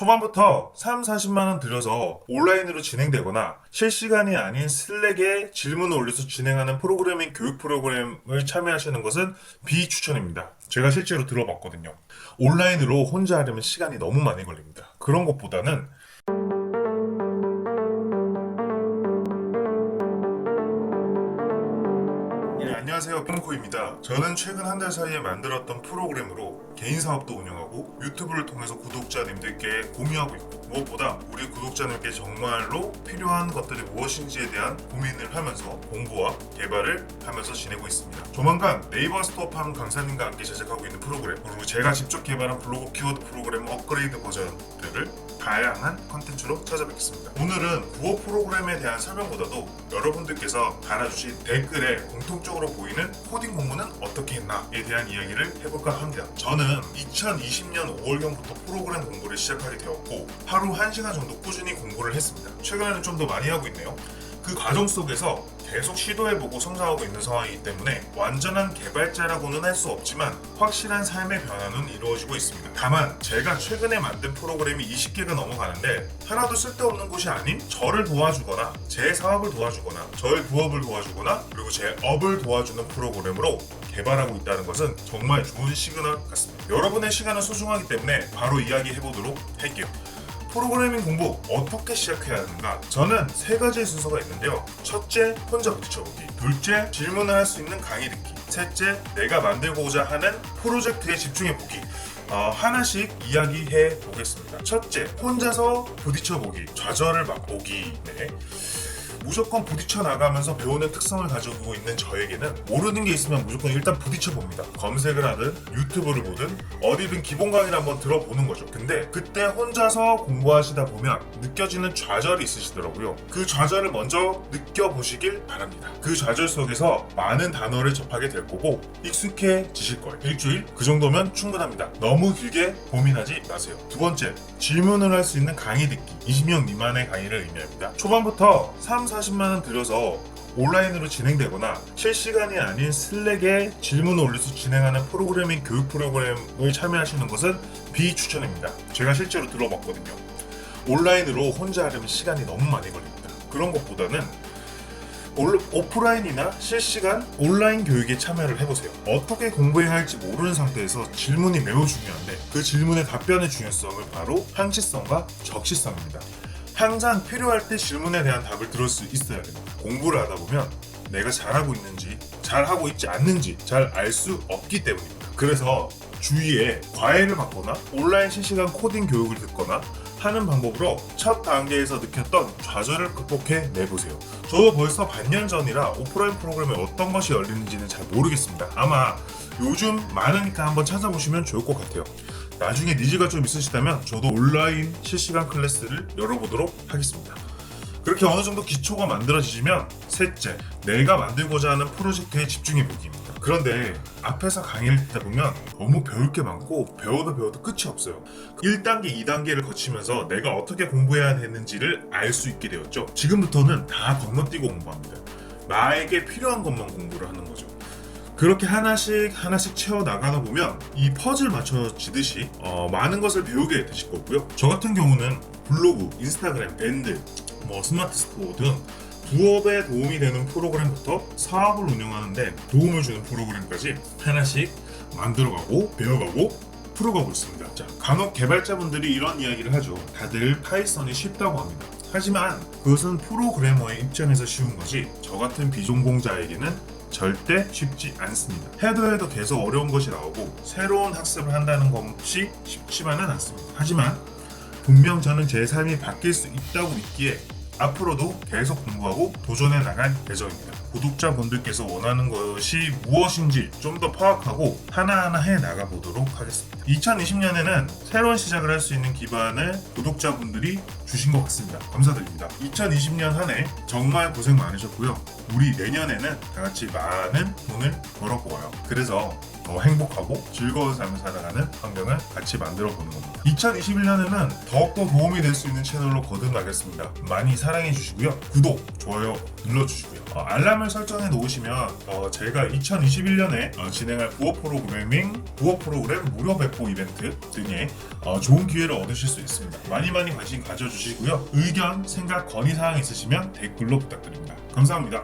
초반부터 3, 40만원 들여서 온라인으로 진행되거나 실시간이 아닌 슬랙에 질문을 올려서 진행하는 프로그래밍 교육 프로그램을 참여하시는 것은 비추천입니다. 제가 실제로 들어봤거든요. 온라인으로 혼자 하려면 시간이 너무 많이 걸립니다. 그런 것보다는 네, 안녕하세요. 뽕코입니다. 저는 최근 한 달 사이에 만들었던 프로그램으로 개인 사업도 운영하고 유튜브를 통해서 구독자님들께 공유하고 있고 무엇보다 우리 구독자님께 정말로 필요한 것들이 무엇인지에 대한 고민을 하면서 공부와 개발을 하면서 지내고 있습니다. 조만간 네이버 스토어팜 강사님과 함께 제작하고 있는 프로그램 그리고 제가 직접 개발한 블로그 키워드 프로그램 업그레이드 버전들을 다양한 컨텐츠로 찾아뵙겠습니다. 오늘은 구호 프로그램에 대한 설명보다도 여러분들께서 달아주신 댓글에 공통적으로 보이는 코딩 공부는 어떻게 했나에 대한 이야기를 해볼까 합니다. 저는 2020년 5월경부터 프로그램 공부를 시작하게 되었고 하루 1시간 정도 꾸준히 공부를 했습니다. 최근에는 좀 더 많이 하고 있네요. 그 과정 속에서 계속 시도해보고 성장하고 있는 상황이기 때문에 완전한 개발자라고는 할 수 없지만 확실한 삶의 변화는 이루어지고 있습니다. 다만 제가 최근에 만든 프로그램이 20개가 넘어가는데 하나도 쓸데없는 곳이 아닌 저를 도와주거나 제 사업을 도와주거나 저의 부업을 도와주거나 그리고 제 업을 도와주는 프로그램으로 개발하고 있다는 것은 정말 좋은 시그널 같습니다. 여러분의 시간은 소중하기 때문에 바로 이야기해보도록 할게요. 프로그래밍 공부 어떻게 시작해야 하는가? 저는 세 가지의 순서가 있는데요. 첫째, 혼자 부딪혀보기. 둘째, 질문을 할 수 있는 강의 듣기. 셋째, 내가 만들고자 하는 프로젝트에 집중해보기. 어, 하나씩 이야기해 보겠습니다. 첫째, 혼자서 부딪혀보기. 좌절을 맛보기. 네. 무조건 부딪혀 나가면서 배우는 특성을 가지고 있는 저에게는 모르는 게 있으면 무조건 일단 부딪혀 봅니다. 검색을 하든 유튜브를 보든 어디든 기본 강의를 한번 들어보는 거죠. 근데 그때 혼자서 공부하시다 보면 느껴지는 좌절이 있으시더라고요. 그 좌절을 먼저 느껴보시길 바랍니다. 그 좌절 속에서 많은 단어를 접하게 될 거고 익숙해지실 거예요. 일주일 그 정도면 충분합니다. 너무 길게 고민하지 마세요. 두 번째, 질문을 할 수 있는 강의 듣기. 20명 미만의 강의를 의미합니다. 초반부터 3, 40만 원 들여서 온라인으로 진행되거나 실시간이 아닌 슬랙에 질문을 올려서 진행하는 프로그래밍 교육 프로그램을 참여하시는 것은 비추천입니다. 제가 실제로 들어봤거든요. 온라인으로 혼자 하려면 시간이 너무 많이 걸립니다. 그런 것보다는 올- 오프라인이나 실시간 온라인 교육에 참여를 해보세요. 어떻게 공부해야 할지 모르는 상태에서 질문이 매우 중요한데 그 질문의 답변의 중요성은 바로 항시성과 적시성입니다. 항상 필요할 때 질문에 대한 답을 들을 수 있어야 됩니다. 공부를 하다 보면 내가 잘하고 있는지 잘하고 있지 않는지 잘 알 수 없기 때문입니다. 그래서 주위에 과외를 받거나 온라인 실시간 코딩 교육을 듣거나 하는 방법으로 첫 단계에서 느꼈던 좌절을 극복해 내보세요. 저도 벌써 반년 전이라 오프라인 프로그램에 어떤 것이 열리는지는 잘 모르겠습니다. 아마 요즘 많으니까 한번 찾아보시면 좋을 것 같아요. 나중에 니즈가 좀 있으시다면 저도 온라인 실시간 클래스를 열어보도록 하겠습니다. 그렇게 어느 정도 기초가 만들어지면 셋째, 내가 만들고자 하는 프로젝트에 집중해 보기입니다. 그런데 앞에서 강의를 듣다 보면 너무 배울 게 많고 배워도 배워도 끝이 없어요. 1단계, 2단계를 거치면서 내가 어떻게 공부해야 되는지를 알 수 있게 되었죠. 지금부터는 다 건너뛰고 공부합니다. 나에게 필요한 것만 공부를 하는 거죠. 그렇게 하나씩 하나씩 채워 나가다 보면 이 퍼즐 맞춰지듯이 어, 많은 것을 배우게 되실 거고요. 저 같은 경우는 블로그, 인스타그램, 밴드, 뭐 스마트 스토어 등 부업에 도움이 되는 프로그램부터 사업을 운영하는데 도움을 주는 프로그램까지 하나씩 만들어가고 배워가고 풀어가고 있습니다. 자, 간혹 개발자분들이 이런 이야기를 하죠. 다들 파이썬이 쉽다고 합니다. 하지만 그것은 프로그래머의 입장에서 쉬운 것이 저 같은 비전공자에게는 절대 쉽지 않습니다. 해도 해도 계속 어려운 것이 나오고 새로운 학습을 한다는 것이 쉽지만은 않습니다. 하지만 분명 저는 제 삶이 바뀔 수 있다고 믿기에 앞으로도 계속 공부하고 도전해 나갈 예정입니다. 구독자분들께서 원하는 것이 무엇인지 좀 더 파악하고 하나하나 해 나가 보도록 하겠습니다. 2020년에는 새로운 시작을 할 수 있는 기반을 구독자분들이 주신 것 같습니다. 감사드립니다. 2020년 한 해 정말 고생 많으셨고요. 우리 내년에는 다 같이 많은 돈을 벌어보아요. 그래서 더 행복하고 즐거운 삶을 살아가는 환경을 같이 만들어 보는 겁니다. 2021년에는 더욱더 도움이 될 수 있는 채널로 거듭나겠습니다. 많이 사랑해 주시고요. 구독, 좋아요 눌러주시고요. 어, 알람을 설정해 놓으시면 어, 제가 2021년에 진행할 부업 프로그래밍, 부업 프로그램 무료 배포 이벤트 등의 어, 좋은 기회를 얻으실 수 있습니다. 많이 많이 관심 가져주시고요. 의견, 생각, 건의 사항 있으시면 댓글로 부탁드립니다. 감사합니다.